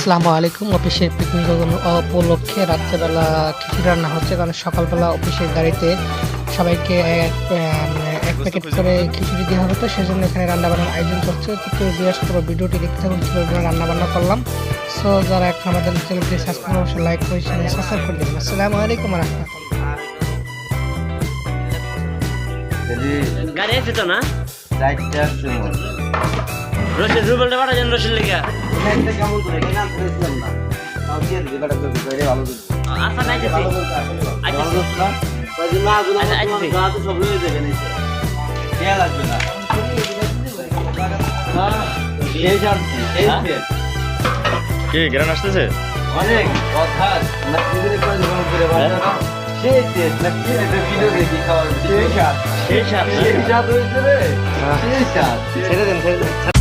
আসসালামু আলাইকুম। অফিসের পিকনিক উপলক্ষে রাত্রেবেলা খিচুড়ি রান্না হচ্ছে? কারণ সকালবেলা অফিসের গাড়িতে সবাইকে এক প্যাকেট করে খিচুড়ি দেওয়া হবে তো সেজন্য এখানে রান্নাবান্নার আয়োজন করছে। তো কেউ বিয়াস পুরো ভিডিওটি দেখতে থাকুন কীভাবে রান্না বান্না করলাম। সো যারা এখন আমাদের চ্যানেলটি সাবস্ক্রাইব অবশ্যই লাইক করে সাবস্ক্রাইব করে দেবেন। আসসালামু আলাইকুম রহমতুল্লাহ। যদি গাড়ি আছে তো না? রশিদ রুবেলটা পাঠা যান রশিদ লেগে ভালো ভালো। ভালো হ্যাঁ, হ্যাঁ? কি গ্রান আসতেছে? অনেক কথা না কিদের করে জীবন করে সেই টেস্ট না কি একটা ভিডিও দেখি খাওয়ার সেই স্বাদ সেই সাথে সেই স্বাদ হয়েছে রে। সেই স্বাদ ছেড়ে দেন ছেড়ে দেন।